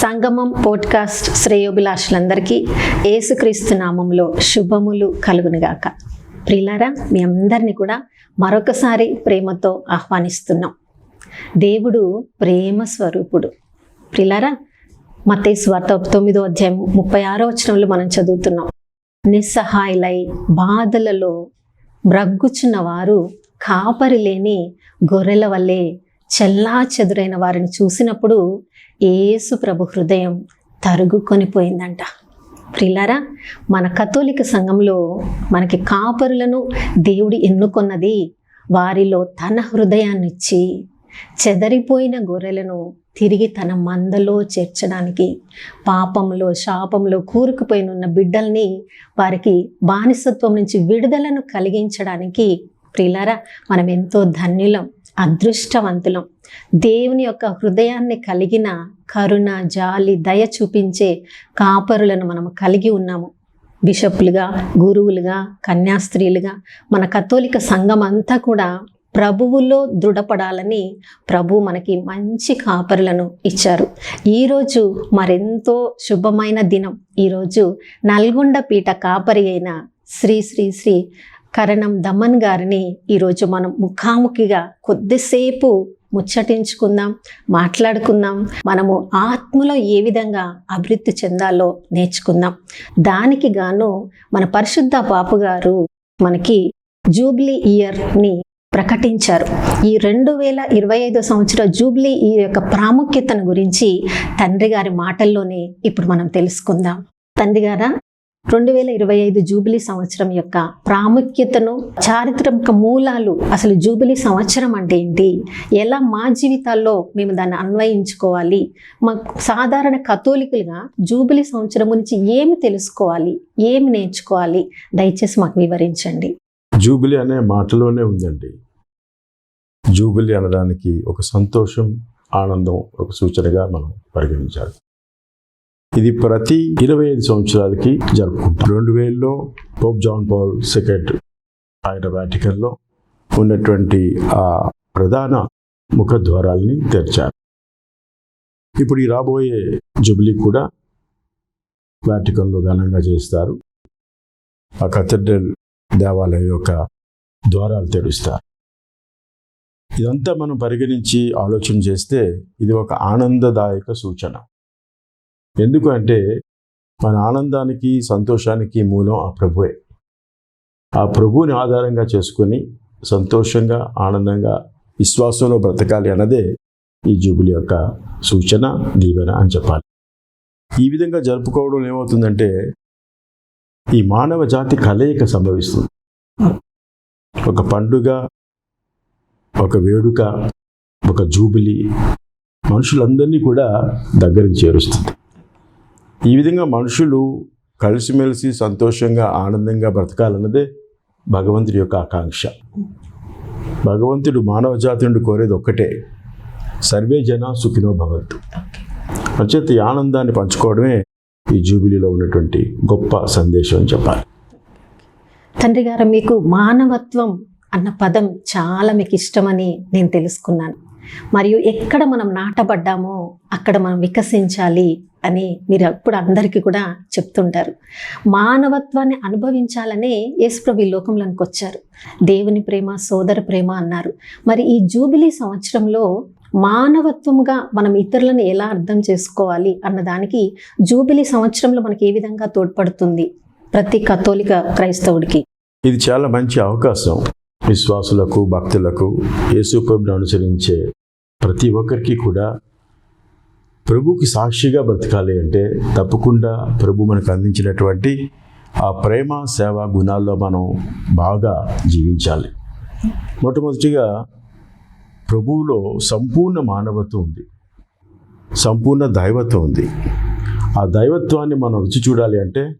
సంగమం podcast శ్రేయోభిలాషులందరికీ ఏసుక్రీస్తు నామంలో శుభములు కలుగునుగాక. ప్రిలారా మీ అందరినీ కూడా మరొకసారి ప్రేమతో ఆహ్వానిస్తున్నాం. దేవుడు ప్రేమ స్వరూపుడు. ప్రిలారా మతే స్వార్థ తొమ్మిదో అధ్యాయం ముప్పై ఆరో వచనంలో మనం చదువుతున్నాం. నిస్సహాయులై బాధలలో మ్రగ్గుచున్న వారు కాపరి లేని గొర్రెల వల్లే చెల్లా చెదురైన వారిని చూసినప్పుడు ఏసు ప్రభు హృదయం తరుగుకొనిపోయిందంట ప్రిలారా మన కథోలిక సంఘంలో మనకి కాపరులను దేవుడు ఎన్నుకొన్నది వారిలో తన హృదయాన్నిచ్చి చెదరిపోయిన గొర్రెలను తిరిగి తన మందలో చేర్చడానికి పాపంలో శాపంలో కూరుకుపోయినున్న బిడ్డల్ని వారికి బానిసత్వం నుంచి విడుదలను కలిగించడానికి ప్రిలారా మనం ఎంతో ధన్యులం అదృష్టవంతులం. దేవుని యొక్క హృదయాన్ని కలిగిన కరుణ జాలి దయ చూపించే కాపరులను మనం కలిగి ఉన్నాము. బిషప్లుగా గురువులుగా కన్యాస్త్రీలుగా మన కథోలిక సంఘం అంతా కూడా ప్రభువులో దృఢపడాలని ప్రభు మనకి మంచి కాపరులను ఇచ్చారు. ఈరోజు మరెంతో శుభమైన దినం. ఈరోజు నల్గొండ పీఠ కాపరి అయిన శ్రీ శ్రీ శ్రీ కరణం దమన్ గారిని ఈరోజు మనం ముఖాముఖిగా కొద్దిసేపు ముచ్చటించుకుందాం మాట్లాడుకుందాం మనము ఆత్మలో ఏ విధంగా అభివృద్ధి చెందాలో నేర్చుకుందాం. దానికి గాను మన పరిశుద్ధ పాపు గారు మనకి జూబ్లీ ఇయర్ని ప్రకటించారు. ఈ రెండు వేల ఇరవై ఐదో సంవత్సరం జూబ్లీ ఈ యొక్క ప్రాముఖ్యతను గురించి తండ్రి గారి మాటల్లోనే ఇప్పుడు మనం తెలుసుకుందాం. తండ్రి గారా రెండు వేల ఇరవై ఐదు జూబిలీ సంవత్సరం యొక్క ప్రాముఖ్యతను చారిత్రక మూలాలు అసలు జూబిలీ సంవత్సరం అంటే ఏంటి? ఎలా మా జీవితాల్లో మేము దాన్ని అన్వయించుకోవాలి? మా సాధారణ కథోలికులుగా జూబిలీ సంవత్సరం గురించి ఏమి తెలుసుకోవాలి? ఏమి నేర్చుకోవాలి? దయచేసి మాకు వివరించండి. జూబిలీ అనే మాటలోనే ఉందండి. జూబిలీ అనడానికి ఒక సంతోషం ఆనందం ఒక సూచనగా మనం పరిగణించాలి. ఇది ప్రతి ఇరవై ఐదు సంవత్సరాలకి జరుపుకుంటాం రెండు వేలలో పోప్ జాన్ పాల్ సెకండ్ ఆయన వాటికన్లో ఉన్నటువంటి ఆ ప్రధాన ముఖద్వారాల్ని తెరిచారు. ఇప్పుడు ఈ రాబోయే జూబిలీ కూడా వాటికన్లో ఘనంగా చేస్తారు. ఆ కథడ్రల్ దేవాలయం యొక్క ద్వారాలు తెరుస్తారు. ఇదంతా మనం పరిగణించి ఆలోచన చేస్తే ఇది ఒక ఆనందదాయక సూచన. ఎందుకంటే మన ఆనందానికి సంతోషానికి మూలం ఆ ప్రభువే. ఆ ప్రభువుని ఆధారంగా చేసుకొని సంతోషంగా ఆనందంగా విశ్వాసంలో బ్రతకాలి అన్నదే ఈ జూబిలి యొక్క సూచన దీవెన అని చెప్పాలి. ఈ విధంగా జరుపుకోవడం ఏమవుతుందంటే ఈ మానవ జాతి కలయిక సంభవిస్తుంది. ఒక పండుగ ఒక వేడుక ఒక జూబిలీ మనుషులందరినీ కూడా దగ్గరికి చేరుస్తుంది. ఈ విధంగా మనుషులు కలిసిమెలిసి సంతోషంగా ఆనందంగా బ్రతకాలన్నదే భగవంతుడి యొక్క ఆకాంక్ష. భగవంతుడు మానవ జాతి నుండి కోరేది ఒక్కటే సర్వే జన సుఖినో భవంతు. అంచేత ఈ ఆనందాన్ని పంచుకోవడమే ఈ జూబిలీలో ఉన్నటువంటి గొప్ప సందేశం అని చెప్పాలి. తండ్రి గారు మీకు మానవత్వం అన్న పదం చాలా మీకు ఇష్టమని నేను తెలుసుకున్నాను. మరియు ఎక్కడ మనం నాటబడ్డామో అక్కడ మనం వికసించాలి అని మీరు అప్పుడు అందరికీ కూడా చెప్తుంటారు. మానవత్వాన్ని అనుభవించాలనే యేసుప్రభు ఈ లోకంలోనికి వచ్చారు. దేవుని ప్రేమ సోదర ప్రేమ అన్నారు. మరి ఈ జూబిలీ సంవత్సరంలో మానవత్వంగా మనం ఇతరులను ఎలా అర్థం చేసుకోవాలి అన్నదానికి జూబిలీ సంవత్సరంలో మనకి ఏ విధంగా తోడ్పడుతుంది ప్రతి కథోలిక క్రైస్తవుడికి? ఇది చాలా మంచి అవకాశం. విశ్వాసులకు భక్తులకు యేసుప్రభుని అనుసరించే ప్రతి ఒక్కరికి కూడా ప్రభుకి సాక్షిగా బ్రతకాలి అంటే తప్పకుండా ప్రభు మనకు అందించినటువంటి ఆ ప్రేమ సేవ గుణాల్లో మనం బాగా జీవించాలి. మొట్టమొదటిగా ప్రభువులో సంపూర్ణ మానవత్వం ఉంది. సంపూర్ణ దైవత్వం ఉంది. ఆ దైవత్వాన్ని మనం రుచి చూడాలి అంటే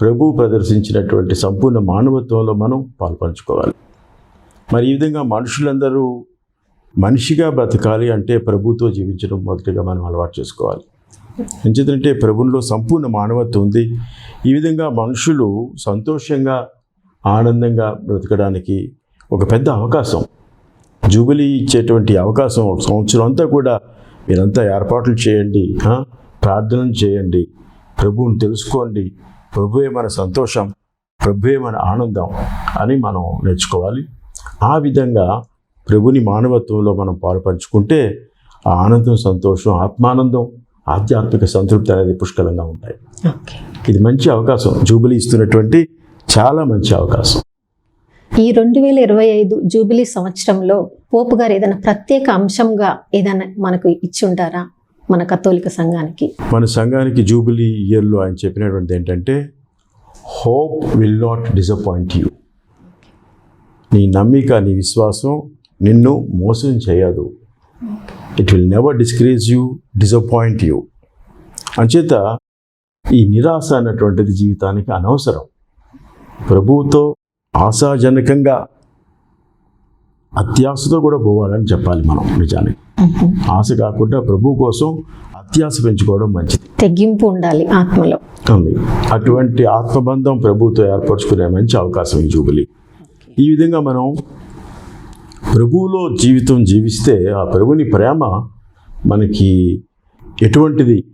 ప్రభు ప్రదర్శించినటువంటి సంపూర్ణ మానవత్వంలో మనం పాల్పంచుకోవాలి. మరి ఈ విధంగా మనుషులందరూ మనిషిగా బ్రతకాలి అంటే ప్రభుతో జీవించడం మొదటిగా మనం అలవాటు చేసుకోవాలి. ఎందుకంటే ప్రభువులో సంపూర్ణ మానవత్వం ఉంది. ఈ విధంగా మనుషులు సంతోషంగా ఆనందంగా బ్రతకడానికి ఒక పెద్ద అవకాశం. జూబిలీ ఇచ్చేటువంటి అవకాశం ఒక సంవత్సరం అంతా కూడా మీరంతా ఏర్పాట్లు చేయండి. ప్రార్థనలు చేయండి. ప్రభువుని తెలుసుకోండి. ప్రభువే మన సంతోషం. ప్రభువే మన ఆనందం అని మనం నేర్చుకోవాలి. ఆ విధంగా ప్రభుని మానవత్వంలో మనం పాలుపంచుకుంటే ఆ ఆనందం సంతోషం ఆత్మానందం ఆధ్యాత్మిక సంతృప్తి అనేది పుష్కలంగా ఉంటాయి. ఇది మంచి అవకాశం. జూబిలీ ఇస్తున్నటువంటి చాలా మంచి అవకాశం. ఈ రెండు వేల ఇరవై ఐదు జూబిలీ సంవత్సరంలో పోపు గారు ఏదైనా ప్రత్యేక అంశంగా ఏదైనా మనకు ఇచ్చి ఉంటారా మన కథోలిక సంఘానికి? మన సంఘానికి జూబిలీ ఇయర్లో ఆయన చెప్పినటువంటి ఏంటంటే hope will not disappoint you నీ నమ్మిక నీ విశ్వాసం నిన్ను మోసం చేయదు. It will never discourage you disappoint you అంచేత ఈ నిరాశ అన్నటువంటిది జీవితానికి అనవసరం. ప్రభువుతో ఆశాజనకంగా అత్యాశతో కూడా పోవాలని చెప్పాలి మనం నిజానికి. ఆశ కాకుండా ప్రభు కోసం అత్యాశ పెంచుకోవడం మంచిది. తెగ్గింపు ఉండాలి ఆత్మలో. ఉంది అటువంటి ఆత్మబంధం ప్రభుతో ఏర్పరచుకునే మంచి అవకాశం ఈ జూబిలీ. ఈ విధంగా మనం ప్రభువులో జీవితం జీవిస్తే ఆ ప్రభుని ప్రేమ మనకి ఎటువంటిది?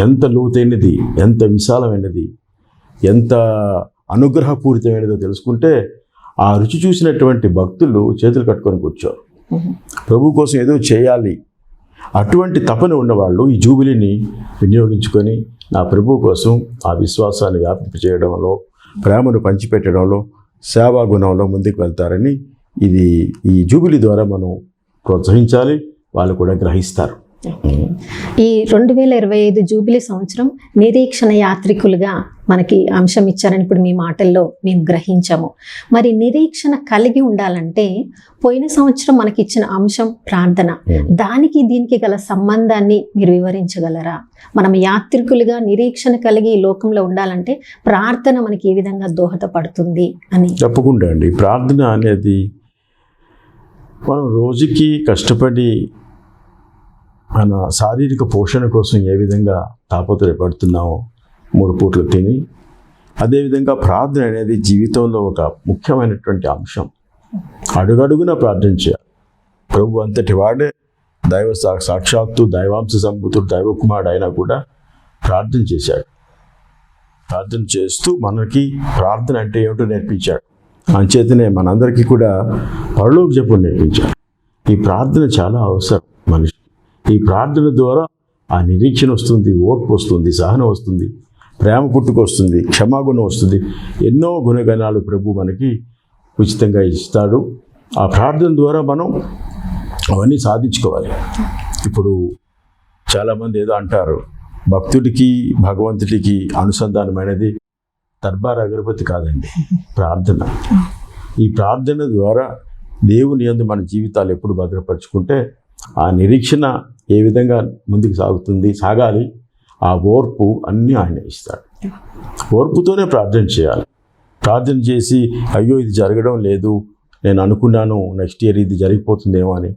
ఎంత లోతైనది? ఎంత విశాలమైనది? ఎంత అనుగ్రహపూరితమైనదో తెలుసుకుంటే ఆ రుచి చూసినటువంటి భక్తులు చేతులు కట్టుకొని కూర్చోరు. ప్రభు కోసం ఏదో చేయాలి. అటువంటి తపన ఉన్నవాళ్ళు ఈ జూబిలీని వినియోగించుకొని నా ప్రభు కోసం ఆ విశ్వాసాన్ని వ్యాపింపచేయడంలో ప్రేమను పంచిపెట్టడంలో సేవా గుణంలో ముందుకు వెళ్తారని ఇది ఈ జూబిలీ ద్వారా మనం ప్రోత్సహించాలి వాళ్ళు కూడా గ్రహిస్తారు. ఈ రెండు వేల ఇరవై ఐదు జూబిలీ సంవత్సరం నిరీక్షణ యాత్రికులుగా మనకి అంశం ఇచ్చారని ఇప్పుడు మీ మాటల్లో మేము గ్రహించాము. మరి నిరీక్షణ కలిగి ఉండాలంటే పోయిన సంవత్సరం మనకి ఇచ్చిన అంశం ప్రార్థన దానికి దీనికి గల సంబంధాన్ని మీరు వివరించగలరా? మనం యాత్రికులుగా నిరీక్షణ కలిగి ఈ లోకంలో ఉండాలంటే ప్రార్థన మనకి ఏ విధంగా దోహదపడుతుంది అని. తప్పకుండా అండి. ప్రార్థన అనేది మనం రోజుకి కష్టపడి మన శారీరక పోషణ కోసం ఏ విధంగా తాపత్రయపడుతున్నామో మూడు పూట్లు తిని అదేవిధంగా ప్రార్థన అనేది జీవితంలో ఒక ముఖ్యమైనటువంటి అంశం. అడుగడుగున ప్రార్థన చేయాలి. ప్రభు అంతటి వాడే దైవ సా- సాక్షాత్తు దైవాంశ సంభూతుడు దైవకుమారుడు అయినా కూడా ప్రార్థన చేశాడు. ప్రార్థన చేస్తూ మనకి ప్రార్థన అంటే ఏమిటో నేర్పించాడు. అంచేతనే మనందరికీ కూడా పరలోకి చెప్పు నేర్పించారు ఈ ప్రార్థన చాలా అవసరం మనిషి. ఈ ప్రార్థన ద్వారా ఆ నిరీక్షణ వస్తుంది ఓర్పు వస్తుంది సహనం వస్తుంది ప్రేమ పుట్టుకొస్తుంది క్షమాగుణం వస్తుంది. ఎన్నో గుణగణాలు ప్రభు మనకి ఉచితంగా ఇస్తాడు. ఆ ప్రార్థన ద్వారా మనం అవన్నీ సాధించుకోవాలి. ఇప్పుడు చాలామంది ఏదో అంటారు భక్తుడికి భగవంతుడికి అనుసంధానమైనది దర్బార్ అగరబత్తి కాదండి ప్రార్థన. ఈ ప్రార్థన ద్వారా దేవుని అందు మన జీవితాలు ఎప్పుడు భద్రపరుచుకుంటే ఆ నిరీక్షణ ఏ విధంగా ముందుకు సాగుతుంది సాగాలి ఆ ఓర్పు అన్నీ ఆయన ఇస్తాడు. ఓర్పుతోనే ప్రార్థన చేయాలి. ప్రార్థన చేసి అయ్యో ఇది జరగడం లేదు నేను అనుకున్నాను నెక్స్ట్ ఇయర్ ఇది జరిగిపోతుందేమో అని.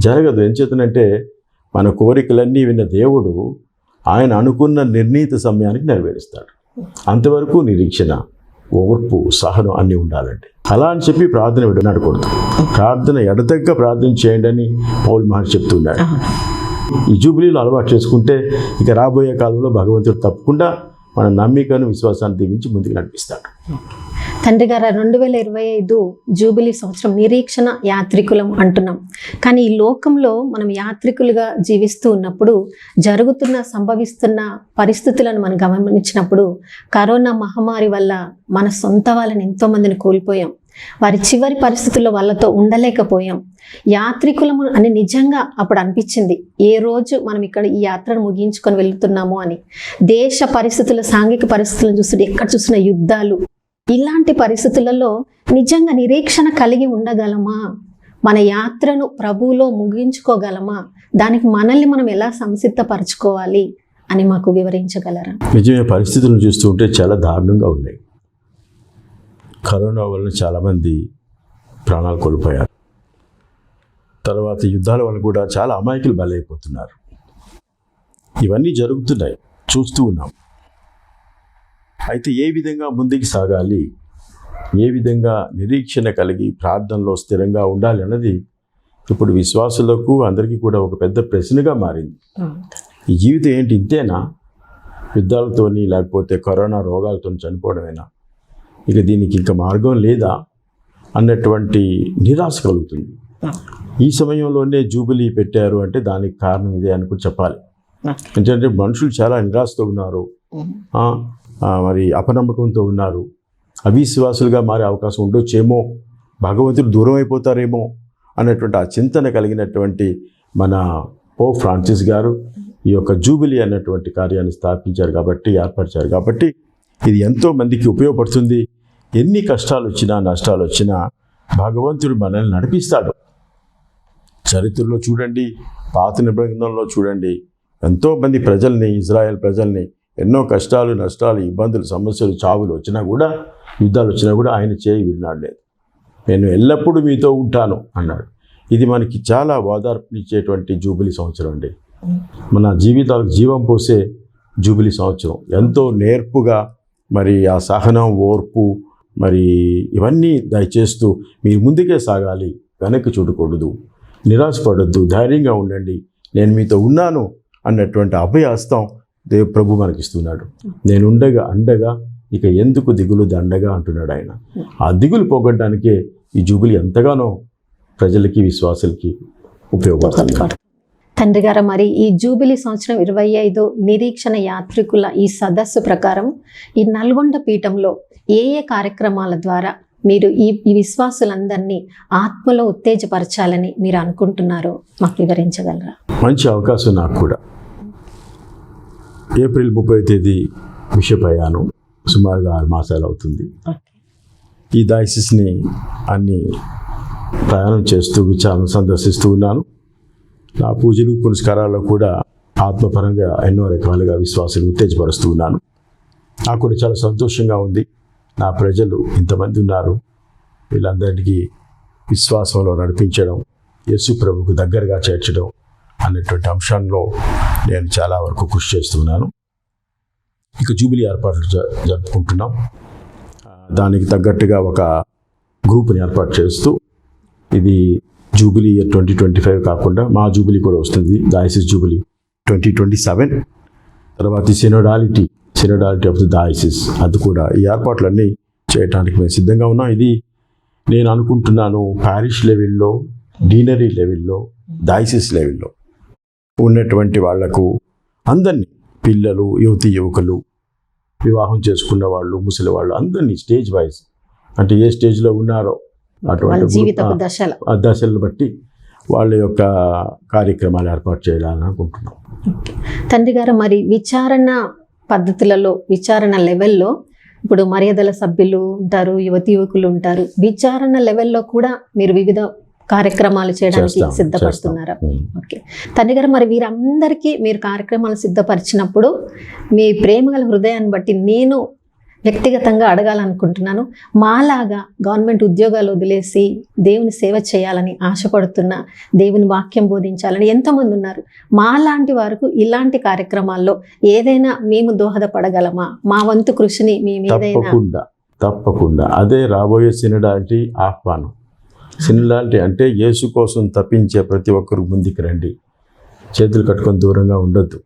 జరగదు. ఏం చేతనంటే మన కోరికలన్నీ విన్న దేవుడు ఆయన అనుకున్న నిర్ణీత సమయానికి నెరవేరుస్తాడు. అంతవరకు నిరీక్షణ ఓర్పు సహనం అన్నీ ఉండాలండి. అలా అని చెప్పి ప్రార్థన విడనాడకూడదు ప్రార్థన ఎడతగ్గ ప్రార్థన చేయండి అని పౌల్ మహర్షి చెప్తున్నాడు ఈ జూబిలీలు అలవాటు చేసుకుంటే ఇక రాబోయే కాలంలో భగవంతుడు తప్పకుండా మన నమ్మికను విశ్వాసాన్ని దీవించి ముందుకు నడిపిస్తాడు. తండ్రి గారు రెండు వేల ఇరవై ఐదు జూబిలీ సంవత్సరం నిరీక్షణ యాత్రికులం అంటున్నాం. కానీ ఈ లోకంలో మనం యాత్రికులుగా జీవిస్తూ ఉన్నప్పుడు జరుగుతున్న సంభవిస్తున్న పరిస్థితులను మనం గమనించినప్పుడు కరోనా మహమ్మారి వల్ల మన సొంత వాళ్ళని ఎంతోమందిని కోల్పోయాం. వారి చివరి పరిస్థితుల్లో వాళ్ళతో ఉండలేకపోయాం. యాత్రికులము అని నిజంగా అప్పుడు అనిపించింది ఏ రోజు మనం ఇక్కడ ఈ యాత్రను ముగించుకొని వెళ్తున్నాము అని. దేశ పరిస్థితులు సాంఘిక పరిస్థితులను చూస్తుంటే ఎక్కడ చూసిన యుద్ధాలు ఇలాంటి పరిస్థితులలో నిజంగా నిరీక్షణ కలిగి ఉండగలమా? మన యాత్రను ప్రభువులో ముగించుకోగలమా? దానికి మనల్ని మనం ఎలా సంసిద్ధపరచుకోవాలి అని మాకు వివరించగలరా? నిజమే పరిస్థితులను చూస్తుంటే చాలా దారుణంగా ఉన్నాయి. కరోనా వలన చాలామంది ప్రాణాలు కోల్పోయారు. తర్వాత యుద్ధాల వల్ల కూడా చాలా అమాయకులు బలైపోతున్నారు. ఇవన్నీ జరుగుతున్నాయి. చూస్తూ ఉన్నాం. అయితే ఏ విధంగా ముందుకు సాగాలి? ఏ విధంగా నిరీక్షణ కలిగి ప్రార్థనలో స్థిరంగా ఉండాలి అన్నది ఇప్పుడు విశ్వాసులకు అందరికీ కూడా ఒక పెద్ద ప్రశ్నగా మారింది. ఈ జీవితం ఏంటి? ఇంతేనా? యుద్ధాలతోని లేకపోతే కరోనా రోగాలతో చనిపోవడమేనా? ఇక దీనికి ఇంకా మార్గం లేదా? అన్నటువంటి నిరాశ కలుగుతుంది. ఈ సమయంలోనే జూబిలీ పెట్టారు అంటే దానికి కారణం ఇదే అని కూడా చెప్పాలి. ఎందుకంటే మనుషులు చాలా నిరాశతో ఉన్నారు. మరి అపనమ్మకంతో ఉన్నారు. అవిశ్వాసులుగా మారే అవకాశం ఉండొచ్చేమో భగవంతుడు దూరం అయిపోతారేమో అన్నటువంటి ఆ చింతన కలిగినటువంటి మన పో ఫ్రాన్సిస్ గారు ఈ యొక్క జూబిలీ అన్నటువంటి కార్యాన్ని స్థాపించారు కాబట్టి ఏర్పరిచారు కాబట్టి ఇది ఎంతో మందికి ఉపయోగపడుతుంది. ఎన్ని కష్టాలు వచ్చినా నష్టాలు వచ్చినా భగవంతుడు మనల్ని నడిపిస్తాడు. చరిత్రలో చూడండి పాత నిబంధనలో చూడండి ఎంతోమంది ప్రజల్ని ఇజ్రాయెల్ ప్రజల్ని ఎన్నో కష్టాలు నష్టాలు ఇబ్బందులు సమస్యలు చావులు వచ్చినా కూడా యుద్ధాలు వచ్చినా కూడా ఆయన చేయి విడినాడు లేదు నేను ఎల్లప్పుడూ మీతో ఉంటాను అన్నాడు. ఇది మనకి చాలా ఓదార్పునిచ్చేటువంటి జూబిలీ సంవత్సరం అండి. మన జీవితాలకు జీవం పోసే జూబిలీ సంవత్సరం. ఎంతో నేర్పుగా మరి ఆ సహనం ఓర్పు మరి ఇవన్నీ దయచేస్తూ మీరు ముందుకే సాగాలి వెనక్కి చూడకూడదు నిరాశపడద్దు ధైర్యంగా ఉండండి నేను మీతో ఉన్నాను అన్నటువంటి అభయహస్తం దేవ ప్రభు మనకిస్తున్నాడు. నేను ఉండగా అండగా ఇక ఎందుకు దిగులు దండగా అంటున్నాడు ఆయన. ఆ దిగులు పోగొట్టడానికే ఈ జూబిలీ ఎంతగానో ప్రజలకి విశ్వాసులకి ఉపయోగపడుతుంది. తండ్రి గారు మరి ఈ జూబిలీ సంవత్సరం ఇరవై ఐదు నిరీక్షణ యాత్రికుల ఈ సదస్సు ప్రకారం ఈ నల్గొండ పీఠంలో ఏ ఏ కార్యక్రమాల ద్వారా మీరు ఈ ఈ విశ్వాసులందరినీ ఆత్మలో ఉత్తేజపరచాలని మీరు అనుకుంటున్నారో మాకు వివరించగలరా? మంచి అవకాశం నాకు కూడా. ఏప్రిల్ ముప్పై తేదీ బిషప్ అయ్యాను సుమారుగా ఆరు మాసాలు అవుతుంది. ఈ డయాసిస్ని అన్ని ప్రయాణం చేస్తూ విచారణ సందర్శిస్తూ ఉన్నాను. నా పూజలు పురస్కారాల్లో కూడా ఆత్మపరంగా ఎన్నో రకాలుగా విశ్వాసాలు ఉత్తేజపరుస్తూ ఉన్నాను. నాకు కూడా చాలా సంతోషంగా ఉంది. నా ప్రజలు ఇంతమంది ఉన్నారు. వీళ్ళందరికీ విశ్వాసంలో నడిపించడం యేసు ప్రభుకు దగ్గరగా చేర్చడం అనేటువంటి అంశంలో నేను చాలా వరకు కృషి చేస్తున్నాను. ఇక జూబిలీ ఏర్పాట్లు జ- జరుపుకుంటున్నాం. దానికి తగ్గట్టుగా ఒక గ్రూప్ని ఏర్పాటు చేస్తూ ఇది jubilee year twenty twenty five కాకుండా మా జూబిలీ కూడా వస్తుంది. Diocese jubilee twenty twenty seven. తర్వాత సినోడాలిటీ సినోడాలిటీ ఆఫ్ ది దాయసిస్ అది కూడా ఈ ఏర్పాట్లన్నీ చేయడానికి మేము సిద్ధంగా ఉన్నాం. ఇది నేను అనుకుంటున్నాను ప్యారిష్ లెవెల్లో డీనరీ లెవెల్లో దాయసిస్ లెవెల్లో ఉన్నటువంటి వాళ్ళకు అందరినీ పిల్లలు యువతి యువకులు వివాహం చేసుకున్న వాళ్ళు ముసలి వాళ్ళు అందరినీ స్టేజ్ వైజ్ అంటే ఏ స్టేజ్లో ఉన్నారో అటువంటి ఆ దశలను బట్టి వాళ్ళ యొక్క కార్యక్రమాలు ఏర్పాటు చేయాలని అనుకుంటున్నాం. తండ్రి గారు మరి విచారణ పద్ధతులలో విచారణ లెవెల్లో ఇప్పుడు మర్యాదల సభ్యులు ఉంటారు యువతి యువకులు ఉంటారు. విచారణ లెవెల్లో కూడా మీరు వివిధ కార్యక్రమాలు చేయడానికి సిద్ధపడుతున్నారా. ఓకే. తండ్రి గారు మరి వీరందరికీ మీరు కార్యక్రమాలు సిద్ధపరిచినప్పుడు మీ ప్రేమగల హృదయాన్ని బట్టి నేను వ్యక్తిగతంగా అడగాలనుకుంటున్నాను. మాలాగా గవర్నమెంట్ ఉద్యోగాలు వదిలేసి దేవుని సేవ చేయాలని ఆశపడుతున్న దేవుని వాక్యం బోధించాలని ఎంతమంది ఉన్నారు. మాలాంటి వారికి ఇలాంటి కార్యక్రమాల్లో ఏదైనా మేము దోహదపడగలమా? మా వంతు కృషిని మేము ఏదైనా తప్పకుండా తప్పకుండా. అదే రాబోయే సినడాలిటీ ఆహ్వానం. సినడాలిటీ అంటే యేసు కోసం తప్పించే ప్రతి ఒక్కరు ముందుకు రండి. చేతులు కట్టుకొని దూరంగా ఉండొద్దు.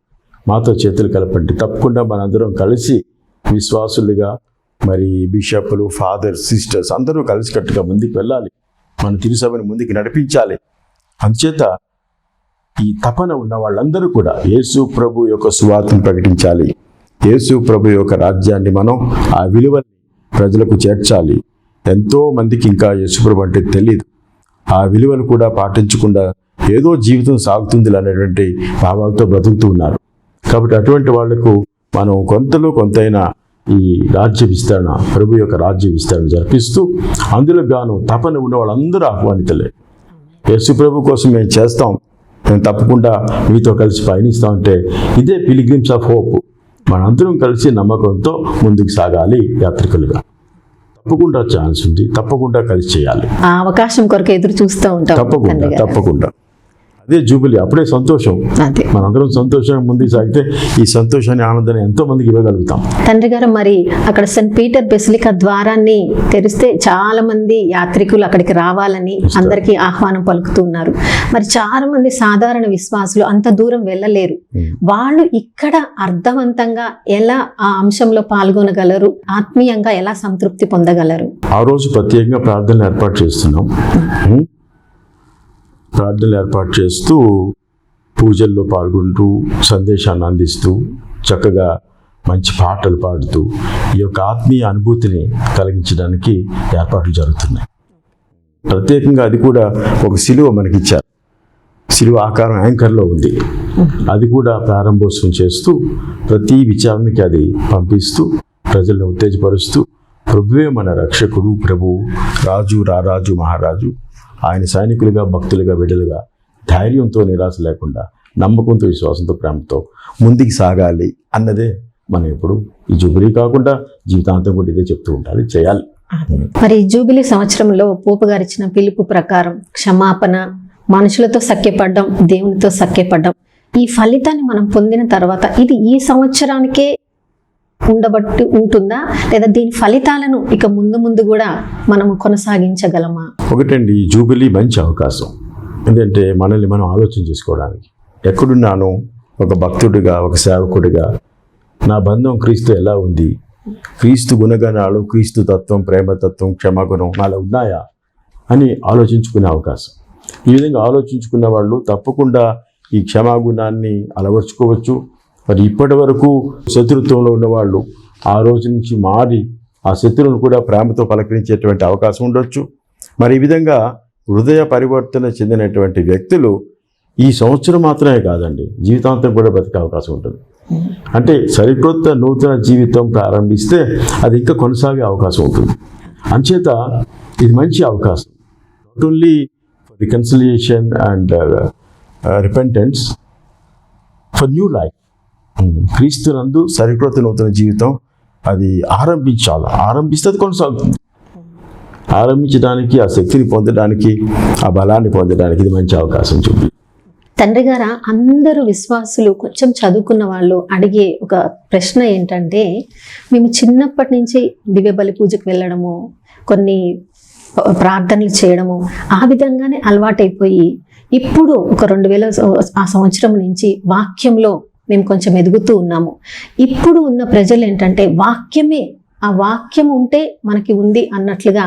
మాతో చేతులు కలపండి. తప్పకుండా మనందరం కలిసి విశ్వాసులుగా మరి బిషప్లు ఫాదర్ సిస్టర్స్ అందరూ కలిసికట్టుగా ముందుకు వెళ్ళాలి. మన తిరుసభని ముందుకు నడిపించాలి. అందుచేత ఈ తపన ఉన్న వాళ్ళందరూ కూడా యేసు ప్రభు యొక్క సువార్తను ప్రకటించాలి. యేసు ప్రభు యొక్క రాజ్యాన్ని మనం ఆ విలువని ప్రజలకు చేర్చాలి. ఎంతో మందికి ఇంకా యేసు అంటే తెలియదు ఆ విలువలు కూడా పాటించకుండా ఏదో జీవితం సాగుతుంది అనేటువంటి భావాలతో బ్రతుకుతూ ఉన్నారు. కాబట్టి అటువంటి వాళ్ళకు మనం కొంతలో కొంతైనా ఈ రాజ్య విస్తరణ ప్రభు యొక్క రాజ్య విస్తరణ జరిపిస్తూ అందులో గాను తపన ఉన్న వాళ్ళందరూ ఆహ్వానితులే. యేసు ప్రభు కోసం మేము చేస్తాం. మేము తప్పకుండా మీతో కలిసి పయనిస్తామంటే ఇదే పిలిగ్రిమ్స్ ఆఫ్ హోప్. మనందరం కలిసి నమ్మకంతో ముందుకు సాగాలి యాత్రికులుగా. తప్పకుండా ఛాన్స్ ఉంది. తప్పకుండా కలిసి చేయాలి. ఆ అవకాశం కొరకు ఎదురు చూస్తూ ఉంటాం తప్పకుండా తప్పకుండా. అదే జూబిలీ అప్పుడే సంతోషం. మనందరం సంతోషంగా ముందుకు సాగితే ఈ సంతోషాన్ని ఆనందాన్ని ఎంతో మందికి ఇవ్వగలుగుతాం. తండ్రి గారు మరి అక్కడ సెయింట్ పీటర్ బెసిలికా ద్వారాన్ని తెరిస్తే చాలా మంది యాత్రికులు అక్కడికి రావాలని అందరికీ ఆహ్వానం పలుకుతున్నారు మరి చాలా మంది సాధారణ విశ్వాసులు అంత దూరం వెళ్ళలేరు. వాళ్ళు ఇక్కడ అర్థవంతంగా ఎలా ఆ అంశంలో పాల్గొనగలరు? ఆత్మీయంగా ఎలా సంతృప్తి పొందగలరు? ఆ రోజు ప్రత్యేకంగా ప్రార్థనలు ఏర్పాటు చేస్తున్నాం? ప్రార్థనలు ఏర్పాటు చేస్తూ పూజల్లో పాల్గొంటూ సందేశాన్ని అందిస్తూ చక్కగా మంచి పాటలు పాడుతూ ఈ యొక్క ఆత్మీయ అనుభూతిని కలిగించడానికి ఏర్పాట్లు జరుగుతున్నాయి. ప్రత్యేకంగా అది కూడా ఒక సిలువ మనకిచ్చారు. సిలువ ఆకారం యాంకర్లో ఉంది. అది కూడా ప్రారంభోత్సవం చేస్తూ ప్రతి విచారణకి అది పంపిస్తూ ప్రజలను ఉత్తేజపరుస్తూ ప్రభువే మన రక్షకుడు ప్రభు రాజు రారాజు మహారాజు ఆయన సైనికులుగా భక్తులుగా విడులుగా ధైర్యంతో నిరాశ లేకుండా నమ్మకంతో విశ్వాసంతో ప్రేమతో ముందుకు సాగాలి అన్నదే మనం ఎప్పుడు ఈ జూబిలీ కాకుండా జీవితాంతం కూడా ఇదే చెప్తూ ఉండాలి చేయాలి. మరి జూబిలీ సంవత్సరంలో పోపు గారు ఇచ్చిన పిలుపు ప్రకారం క్షమాపణ మనుషులతో సఖ్యపడడం దేవునితో సఖ్యపడడం ఈ ఫలితాన్ని మనం పొందిన తర్వాత ఇది ఈ సంవత్సరానికే ఉండబట్టి ఉంటుందా? లేదా దీని ఫలితాలను ఇక ముందు ముందు కూడా మనము కొనసాగించగలమా? ఒకటండి ఈ జూబిలీ మంచి అవకాశం. ఎందుకంటే మనల్ని మనం ఆలోచన చేసుకోవడానికి. ఎక్కడున్నాను? ఒక భక్తుడిగా ఒక సేవకుడిగా. నా బంధం క్రీస్తు ఎలా ఉంది? క్రీస్తు గుణగణాలు క్రీస్తు తత్వం ప్రేమతత్వం క్షమాగుణం నాలో ఉన్నాయా? అని ఆలోచించుకునే అవకాశం. ఈ విధంగా ఆలోచించుకున్న వాళ్ళు తప్పకుండా ఈ క్షమాగుణాన్ని అలవర్చుకోవచ్చు. మరి ఇప్పటి వరకు శత్రుత్వంలో ఉన్నవాళ్ళు ఆ రోజు నుంచి మారి ఆ శత్రువులను కూడా ప్రేమతో పలకరించేటువంటి అవకాశం ఉండొచ్చు. మరి ఈ విధంగా హృదయ పరివర్తన చెందినటువంటి వ్యక్తులు ఈ సంవత్సరం మాత్రమే కాదండి జీవితాంతం కూడా బతికే అవకాశం ఉంటుంది. అంటే సరికొత్త నూతన జీవితం ప్రారంభిస్తే అది ఇంకా కొనసాగే అవకాశం ఉంటుంది. అంచేత ఇది మంచి అవకాశం. Not only for reconciliation and repentance for new life క్రీస్తునందు సరికృత నూతన జీవితం అది ఆరంభించాలి? ఆరంభిస్తే అది కొనసాగుతుంది ఆరంభించడానికి ఆ శక్తిని పొందడానికి ఆ బలాన్ని పొందడానికి ఇది మంచి అవకాశం చూపి. తండ్రి గారా అందరూ విశ్వాసులు కొంచెం చదువుకున్న వాళ్ళు అడిగే ఒక ప్రశ్న ఏంటంటే మేము చిన్నప్పటి నుంచి దివ్య బలి పూజకు వెళ్ళడము కొన్ని ప్రార్థనలు చేయడము ఆ విధంగానే అలవాటైపోయి ఇప్పుడు ఒక రెండు వేల ఆ సంవత్సరం నుంచి వాక్యంలో మేము కొంచెం ఎదుగుతూ ఉన్నాము. ఇప్పుడు ఉన్న ప్రజలు ఏంటంటే వాక్యమే ఆ వాక్యం ఉంటే మనకి ఉంది అన్నట్లుగా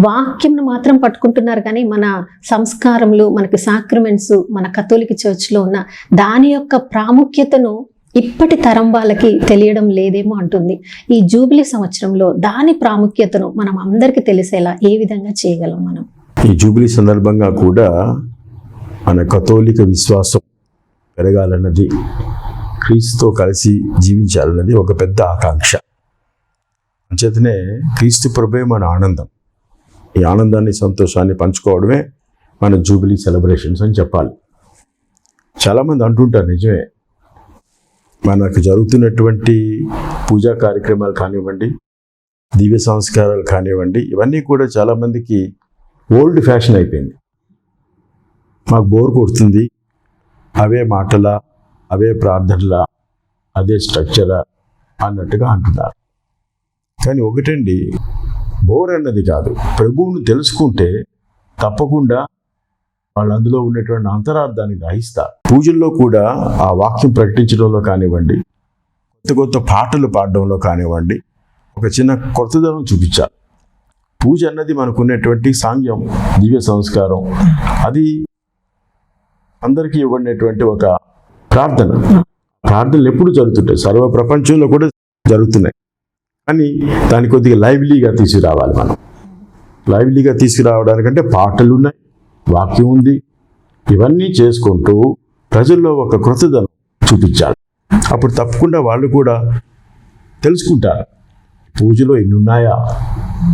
వాక్యంను మాత్రం పట్టుకుంటున్నారు కానీ మన సంస్కారములు మనకి సాక్రమెంట్స్ మన కథోలిక చర్చ్లో ఉన్న దాని యొక్క ప్రాముఖ్యతను ఇప్పటి తరం వాళ్ళకి తెలియడం లేదేమో అంటుంది. ఈ జూబిలీ సంవత్సరంలో దాని ప్రాముఖ్యతను మనం అందరికీ తెలిసేలా ఏ విధంగా చేయగలం మనం? ఈ జూబిలీ సందర్భంగా కూడా మన కథోలిక విశ్వాసం పెరగాలన్నది క్రీస్తుతో కలిసి జీవించాలన్నది ఒక పెద్ద ఆకాంక్ష. అంచేతనే క్రీస్తు ప్రభే మన ఆనందం. ఈ ఆనందాన్ని సంతోషాన్ని పంచుకోవడమే మన జూబిలీ సెలబ్రేషన్స్ అని చెప్పాలి. చాలామంది అంటుంటారు నిజమే. మనకు జరుగుతున్నటువంటి పూజా కార్యక్రమాలు కానివ్వండి దివ్య సంస్కారాలు కానివ్వండి ఇవన్నీ కూడా చాలామందికి ఓల్డ్ ఫ్యాషన్ అయిపోయింది. మాకు బోర్ కొడుతుంది. అవే మాటల అవే ప్రార్థనలా అదే స్ట్రక్చరా అన్నట్టుగా అంటున్నారు. కానీ ఒకటండి బోర్ అన్నది కాదు. ప్రభువును తెలుసుకుంటే తప్పకుండా వాళ్ళు అందులో ఉన్నటువంటి అంతరార్థాన్ని గ్రహిస్తారు. పూజల్లో కూడా ఆ వాక్యం ప్రకటించడంలో కానివ్వండి కొత్త కొత్త పాటలు పాడడంలో కానివ్వండి ఒక చిన్న కొత్తదనం చూపించాలి. పూజ అన్నది మనకు ఉన్నటువంటి సాంగ్యం దివ్య సంస్కారం. అది అందరికీ ఇవ్వబడినటువంటి ఒక ప్రార్థన. ప్రార్థనలు ఎప్పుడు జరుగుతుంటాయి? సర్వ ప్రపంచంలో కూడా జరుగుతున్నాయి. కానీ దాన్ని కొద్దిగా లైవ్లీగా తీసుకురావాలి మనం. లైవ్లీగా తీసుకురావడానికంటే పాటలు ఉన్నాయి వాక్యం ఉంది. ఇవన్నీ చేసుకుంటూ ప్రజల్లో ఒక కృతదనం చూపించాలి. అప్పుడు తప్పకుండా వాళ్ళు కూడా తెలుసుకుంటారు. పూజలో ఎన్ని ఉన్నాయా?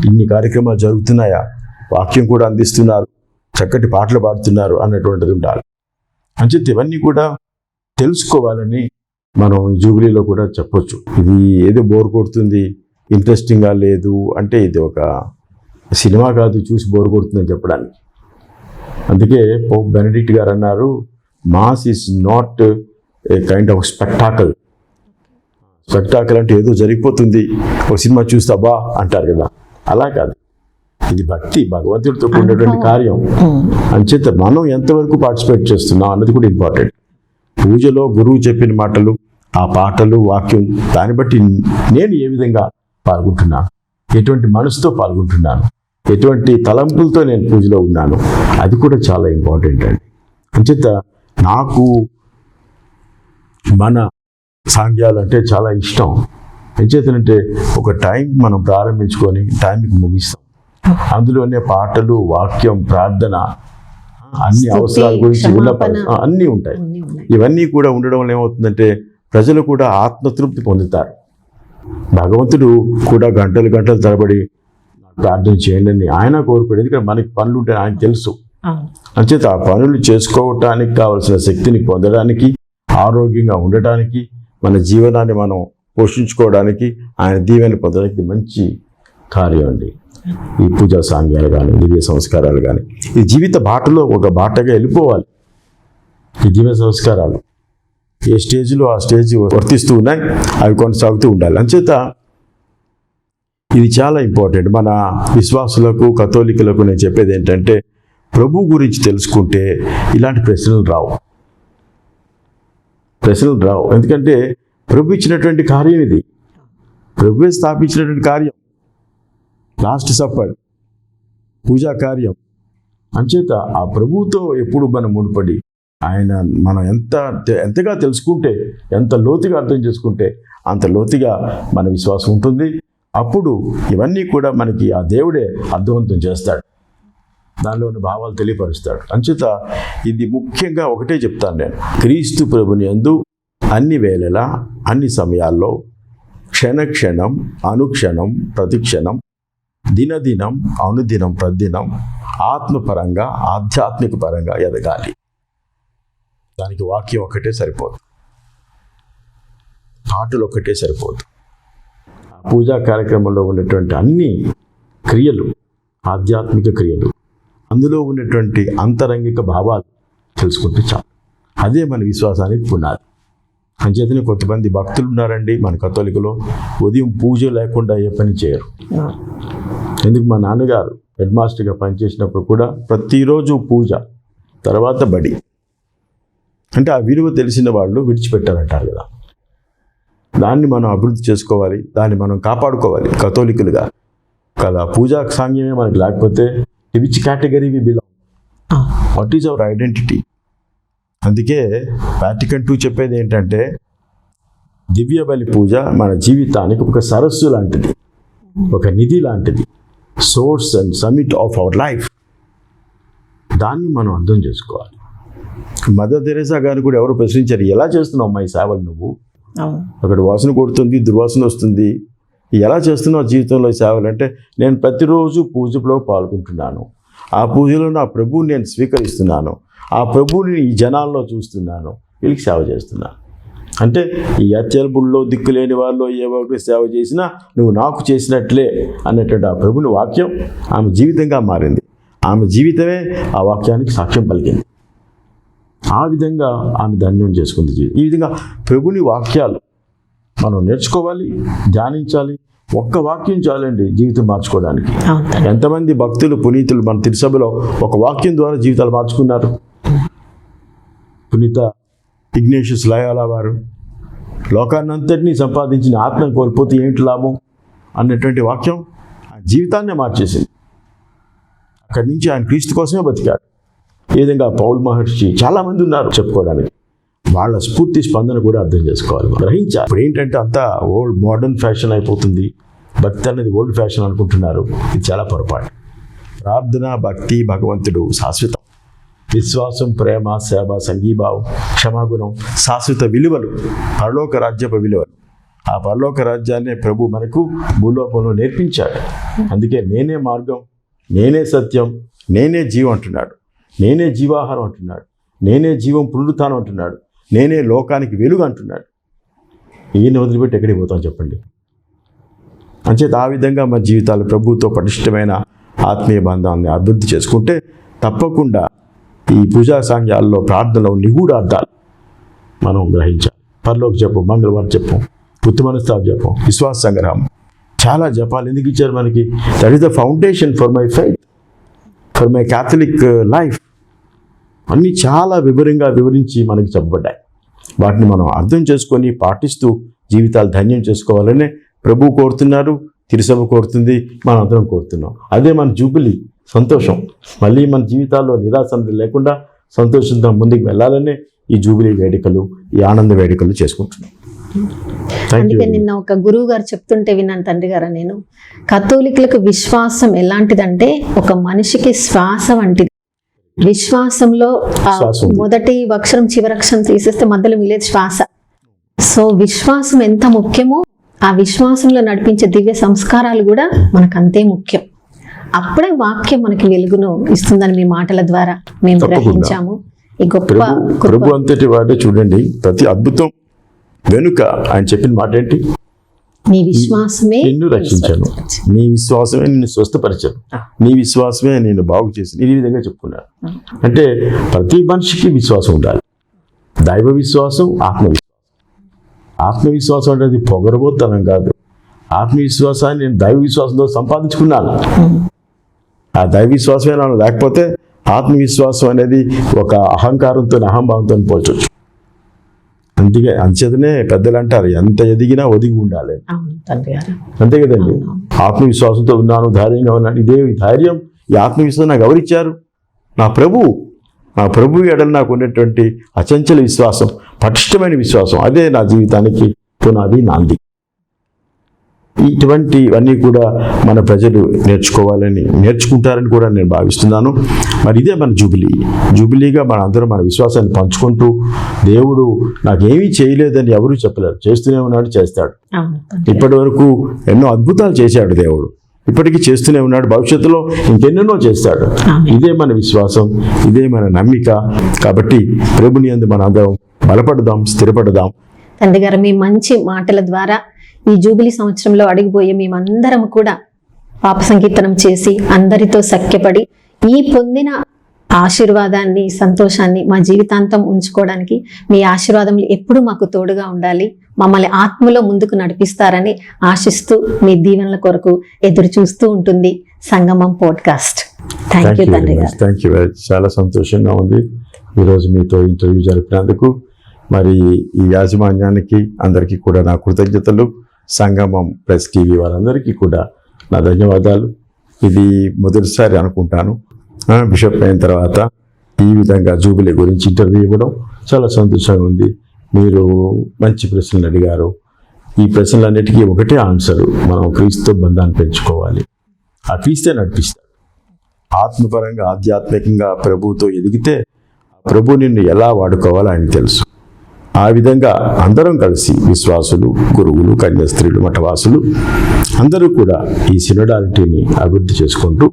ఇన్ని కార్యక్రమాలు జరుగుతున్నాయా? వాక్యం కూడా అందిస్తున్నారు. చక్కటి పాటలు పాడుతున్నారు అన్నటువంటిది ఉండాలి. అంచేత ఇవన్నీ కూడా తెలుసుకోవాలని మనం ఈ జూబిలీలో కూడా చెప్పొచ్చు. ఇది ఏదో బోర్ కొడుతుంది? ఇంట్రెస్టింగ్గా లేదు. అంటే ఇది ఒక సినిమా కాదు చూసి బోర్ కొడుతుందని చెప్పడానికి. అందుకే పోప్ బెనడిక్ట్ గారు అన్నారు mass is not a kind of spectacle. Spectacle అంటే ఏదో జరిగిపోతుంది. ఒక సినిమా చూస్తావా అంటారు కదా. అలా కాదు. ఇది భక్తి భగవంతుడితో కూడినటువంటి కార్యం. అంచేత మనం ఎంతవరకు పార్టిసిపేట్ చేస్తున్నాం అన్నది కూడా ఇంపార్టెంట్. పూజలో గురువు చెప్పిన మాటలు ఆ పాటలు వాక్యం దాన్ని బట్టి నేను ఏ విధంగా పాల్గొంటున్నాను? ఎటువంటి మనసుతో పాల్గొంటున్నాను? ఎటువంటి తలంపులతో నేను పూజలో ఉన్నాను? అది కూడా చాలా ఇంపార్టెంట్ అండి. అంచేత నాకు మన సాంగ్యాలు అంటే చాలా ఇష్టం. ఎంచేతనంటే ఒక టైం మనం ప్రారంభించుకొని టైంకి ముగిస్తాం. అందులోనే పాటలు వాక్యం ప్రార్థన అన్ని అవసరాల గురించి. విన్నపాలు, అన్నీ ఉంటాయి. ఇవన్నీ కూడా ఉండడం వల్ల ఏమవుతుందంటే ప్రజలు కూడా ఆత్మతృప్తి పొందుతారు. భగవంతుడు కూడా గంటలు గంటలు తరబడి "నాకు ప్రార్థన చేయండి అని ఆయన కోరుకోడు. ఎందుకంటే మనకి పనులు ఉంటాయి ఆయన తెలుసు. అంచేత ఆ పనులు చేసుకోవటానికి కావలసిన శక్తిని పొందడానికి ఆరోగ్యంగా ఉండటానికి మన జీవనాన్ని మనం పోషించుకోవడానికి ఆయన దీవెని పొందడానికి మంచి కార్యం అండి. ఈ పూజా సాంగ్యాలు కానీ దివ్య సంస్కారాలు కానీ ఈ జీవిత బాటలో ఒక బాటగా వెళ్ళిపోవాలి. ఈ దివ్య సంస్కారాలు ఏ స్టేజ్లో ఆ స్టేజ్ వర్తిస్తూ ఉన్నాయి అవి కొనసాగుతూ ఉండాలి. అంచేత ఇది చాలా ఇంపార్టెంట్. మన విశ్వాసులకు కథోలికులకు నేను చెప్పేది ఏంటంటే ప్రభు గురించి తెలుసుకుంటే ఇలాంటి ప్రశ్నలు రావు. ప్రశ్నలు రావు. ఎందుకంటే ప్రభు ఇచ్చినటువంటి కార్యం ఇది. ప్రభువే స్థాపించినటువంటి కార్యం. లాస్ట్ సప్పర్ పూజా కార్యం. అంచేత ఆ ప్రభువుతో ఎప్పుడు మనం ముడిపడి ఆయన మనం ఎంత ఎంతగా తెలుసుకుంటే ఎంత లోతుగా అర్థం చేసుకుంటే అంత లోతుగా మన విశ్వాసం ఉంటుంది. అప్పుడు ఇవన్నీ కూడా మనకి ఆ దేవుడే అర్థవంతం చేస్తాడు. దానిలో ఉన్న భావాలు తెలియపరుస్తాడు. అంచేత ఇది ముఖ్యంగా ఒకటే చెప్తాను నేను. క్రీస్తు ప్రభుని యందు అన్ని వేళలా అన్ని సమయాల్లో క్షణక్షణం అనుక్షణం ప్రతిక్షణం దినదినం అనుదినం ప్రతిదినం ఆత్మపరంగా ఆధ్యాత్మిక పరంగా ఎదగాలి. దానికి వాక్యం ఒకటే సరిపోదు. పాటలు ఒకటే సరిపోదు. ఆ పూజా కార్యక్రమంలో ఉన్నటువంటి అన్ని క్రియలు ఆధ్యాత్మిక క్రియలు అందులో ఉన్నటువంటి అంతరంగిక భావాలు తెలుసుకుంటే చాలు. అదే మన విశ్వాసానికి పునాది. అంచేతనే కొంతమంది భక్తులు ఉన్నారండి మన కథోలికలో ఉదయం పూజ లేకుండా ఏ పని చేయరు. ఎందుకు మా నాన్నగారు హెడ్ మాస్టర్గా పనిచేసినప్పుడు కూడా ప్రతిరోజు పూజ తర్వాత బడి. అంటే ఆ విలువ తెలిసిన వాళ్ళు విడిచిపెట్టారంటారు కదా. దాన్ని మనం అభివృద్ధి చేసుకోవాలి దాన్ని మనం కాపాడుకోవాలి కథోలికులుగా. కదా పూజా సాంగ్యమే మనకి లేకపోతే which category we belong what is our identity అందుకే వాటికన్ టూ చెప్పేది ఏంటంటే దివ్య బలి పూజ మన జీవితానికి ఒక సరస్సు లాంటిది ఒక నిధి లాంటిది. Source and summit of our life దాన్ని మనం అర్థం చేసుకోవాలి. మదర్ తెరేసా గారు కూడా ఎవరు ప్రశ్నించారు ఎలా చేస్తున్నావు అమ్మా ఈ సేవలు నువ్వు? అక్కడ వాసన కొడుతుంది దుర్వాసన వస్తుంది. ఎలా చేస్తున్నావు జీవితంలో ఈ సేవలు? అంటే నేను ప్రతిరోజు పూజలో పాల్గొంటున్నాను. ఆ పూజలో నా ప్రభువుని నేను స్వీకరిస్తున్నాను. ఆ ప్రభువుని ఈ జనాల్లో చూస్తున్నాను. వీళ్ళకి సేవ చేస్తున్నాను. అంటే ఈ అత్యల్పుల్లో దిక్కులేని వాళ్ళు ఏ ఒకటి సేవ చేసినా నువ్వు నాకు చేసినట్లే అన్నటువంటి ఆ ప్రభుని వాక్యం ఆమె జీవితంగా మారింది. ఆమె జీవితమే ఆ వాక్యానికి సాక్ష్యం పలికింది. ఆ విధంగా ఆమె ధన్యం చేసుకుంది ఈ విధంగా ప్రభుని వాక్యాలు మనం నేర్చుకోవాలి ధ్యానించాలి ఒక్క వాక్యం చాలండి జీవితం మార్చుకోవడానికి. ఎంతమంది భక్తులు పునీతులు మన తిరుసభలో ఒక వాక్యం ద్వారా జీవితాలు మార్చుకున్నారు? పునీత ఇగ్నేషియస్ లయాల వారు లోకాన్నంతటినీ సంపాదించిన ఆత్మను కోల్పోతే ఏంటి లాభం అన్నటువంటి వాక్యం ఆ జీవితాన్నే మార్చేసింది. అక్కడి నుంచి ఆయన క్రీస్తు కోసమే బతికాడు. ఈ విధంగా పౌల్ మహర్షి చాలామంది ఉన్నారు చెప్పుకోవడానికి. వాళ్ళ స్ఫూర్తి స్పందన కూడా అర్థం చేసుకోవాలి గ్రహించాలి. ఇప్పుడు ఏంటంటే అంతా ఓల్డ్ మోడర్న్ ఫ్యాషన్ అయిపోతుంది. భక్తి అనేది ఓల్డ్ ఫ్యాషన్ అనుకుంటున్నారు. ఇది చాలా పొరపాటు. ప్రార్థన భక్తి భగవంతుడు శాశ్వతం. విశ్వాసం ప్రేమ సేవ సంఘీభావం క్షమాగుణం శాశ్వత విలువలు పరలోక రాజ్యపు విలువలు. ఆ పరలోక రాజ్యాన్నే ప్రభు మనకు భూలోకంలో నేర్పించాడు. అందుకే నేనే మార్గం నేనే సత్యం నేనే జీవం అంటున్నాడు. నేనే జీవాహారం అంటున్నాడు. నేనే జీవం పునరుత్నం అంటున్నాడు. నేనే లోకానికి వెలుగు అంటున్నాడు. ఈయన వదిలిపెట్టి ఎక్కడికి పోతాం చెప్పండి? అంచేత ఆ విధంగా మన జీవితాలు ప్రభుత్వ పటిష్టమైన ఆత్మీయ బంధాన్ని అభివృద్ధి చేసుకుంటే తప్పకుండా ఈ పూజా సాంగ్యాల్లో ప్రార్థనలో నిగూఢ అర్థాలు మనం గ్రహించాలి. పరలోకి చెప్పు మంగళవారం చెప్పు పుత్తు మనస్తాపు చెప్పం విశ్వాస సంగ్రహం. చాలా జపాలు ఎందుకు ఇచ్చారు మనకి? That is the foundation for my faith for my Catholic life అన్నీ చాలా వివరంగా వివరించి మనకి చెప్పబడ్డాయి. వాటిని మనం అర్థం చేసుకొని పాటిస్తూ జీవితాలు ధన్యం చేసుకోవాలనే ప్రభు కోరుతున్నారు తిరుసభ కోరుతుంది మనం కోరుతున్నాం. అదే మన జూబిలీ. సంతోషం. మళ్ళీ మన జీవితాల్లో నిరాశ లేకుండా సంతోషంతో ముందుకు వెళ్ళాలనే ఈ జూబిలీ వేడుకలు ఈ ఆనంద వేడుకలు చేసుకుంటున్నాం. అందుకే నిన్న ఒక గురువు గారు చెప్తుంటే విన్నాను తండ్రి గారు నేను కథోలికులకు విశ్వాసం ఎలాంటిదంటే ఒక మనిషికి శ్వాస వంటిది. విశ్వాసంలో. మొదటి అక్షరం చివరి అక్షరం తీసేస్తే మధ్యలో మిగిలేదు శ్వాస. సో విశ్వాసం ఎంత ముఖ్యమో ఆ విశ్వాసంలో నడిపించే దివ్య సంస్కారాలు కూడా మనకు అంతే ముఖ్యం. అప్పుడే వాక్యం మనకి వెలుగును ఇస్తుందని మీ మాటల ద్వారా మేము. గ్రహించాము. ఈ గొప్ప ప్రభు అంతటి వాడే చూడండి ప్రతి అద్భుతం వెనుక ఆయన చెప్పిన మాట ఏంటి నీ విశ్వాసమే నిన్ను రక్షించాను. నీ విశ్వాసమే నిన్ను స్వస్థపరిచాను. నీ విశ్వాసమే నేను బాగు చేసి ఈ విధంగా చెప్పుకున్నాను అంటే ప్రతి మనిషికి విశ్వాసం ఉండాలి. దైవ విశ్వాసం ఆత్మవిశ్వాసం. ఆత్మవిశ్వాసం అనేది పొగరబోతనం కాదు. ఆత్మవిశ్వాసాన్ని నేను దైవ విశ్వాసంతో సంపాదించుకున్నాను. ఆ దైవ విశ్వాసమే నాకు లేకపోతే ఆత్మవిశ్వాసం అనేది ఒక అహంకారంతో అహంభావంతో పోల్చొచ్చు. అందుకే అంచేతనే పెద్దలు అంటారు ఎంత ఎదిగినా ఒదిగి ఉండాలి. అంతే కదండి. ఆత్మవిశ్వాసంతో ఉన్నాను ధైర్యంగా ఉన్నాను. ఇదే ధైర్యం ఈ ఆత్మవిశ్వాసం నాకు ఎవరిచ్చారు నా ప్రభు. నా ప్రభు ఎడల నాకు ఉన్నటువంటి అచంచల విశ్వాసం పటిష్టమైన విశ్వాసం. అదే నా జీవితానికి పునాది నాంది. ఇటువంటివన్నీ కూడా మన ప్రజలు నేర్చుకోవాలని నేర్చుకుంటారని కూడా నేను భావిస్తున్నాను. మరి ఇదే మన జూబిలీ. జూబిలీగా మన అందరం మన విశ్వాసాన్ని పంచుకుంటూ దేవుడు నాకేమీ చేయలేదని ఎవరూ చెప్పలేరు. చేస్తూనే ఉన్నాడు చేస్తాడు. ఇప్పటి వరకు ఎన్నో అద్భుతాలు చేశాడు దేవుడు. ఇప్పటికీ చేస్తూనే ఉన్నాడు. భవిష్యత్తులో ఇంకెన్నెన్నో చేస్తాడు. ఇదే మన విశ్వాసం ఇదే మన నమ్మిక. కాబట్టి ప్రభుని అందు మన అందరం బలపడదాం స్థిరపడదాం. తండ్రి గారు మీ మంచి మాటల ద్వారా ఈ జూబిలీ సంవత్సరంలో అడిగిపోయే మేమందరం కూడా పాప సంకీర్తనం చేసి అందరితో సఖ్యపడి ఈ పొందిన ఆశీర్వాదాన్ని సంతోషాన్ని మా జీవితాంతం ఉంచుకోవడానికి మీ ఆశీర్వాదములు ఎప్పుడు మాకు తోడుగా ఉండాలి. మమ్మల్ని ఆత్మలో ముందుకు నడిపిస్తారని ఆశిస్తూ మీ దీవెనల కొరకు ఎదురు చూస్తూ ఉంటుంది సంగమం పోడ్కాస్ట్. థ్యాంక్ యూ తండ్రి థ్యాంక్ యూ చాలా సంతోషంగా ఉంది. ఈరోజు మీతో ఇంటర్వ్యూ జరిపినందుకు. మరి ఈ యాజమాన్యానికి అందరికీ కూడా నా కృతజ్ఞతలు. సంగమం ప్రెస్ టీవీ వారందరికీ కూడా నా ధన్యవాదాలు. ఇది మొదటిసారి అనుకుంటాను. బిషప్ అయిన తర్వాత ఈ విధంగా జూబిలీ గురించి ఇంటర్వ్యూ ఇవ్వడం చాలా సంతోషంగా ఉంది. మీరు మంచి ప్రశ్నలు అడిగారు. ఈ ప్రశ్నలన్నిటికీ ఒకటే ఆన్సర్ మనం క్రీస్తుతో బంధాన్ని పెంచుకోవాలి. ఆ క్రీస్తే నడిపిస్తాడు ఆత్మపరంగా ఆధ్యాత్మికంగా ప్రభువుతో ఎదిగితే ప్రభు నిన్ను ఎలా వాడుకోవాలో ఆయనకు తెలుసు. ఆ విధంగా అందరం కలిసి విశ్వాసులు గురువులు కన్యాస్త్రీలు మఠవాసులు అందరూ కూడా ఈ సినడాలిటీని అభివృద్ధి చేసుకుంటూ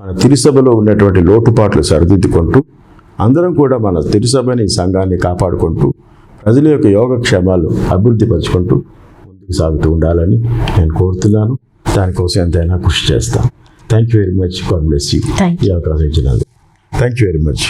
మన తిరుసభలో ఉన్నటువంటి లోటుపాట్లు సరిదిద్దుకుంటూ అందరం కూడా మన తిరుసభని సంఘాన్ని కాపాడుకుంటూ ప్రజల యొక్క యోగక్షేమాలు అభివృద్ధి పరుచుకుంటూ ముందుకు సాగుతూ ఉండాలని నేను కోరుతున్నాను. దానికోసం ఎంతైనా కృషి చేస్తాను. Thank you very much God bless you ఈ అవకాశం ఇచ్చినందుకు. Thank you very much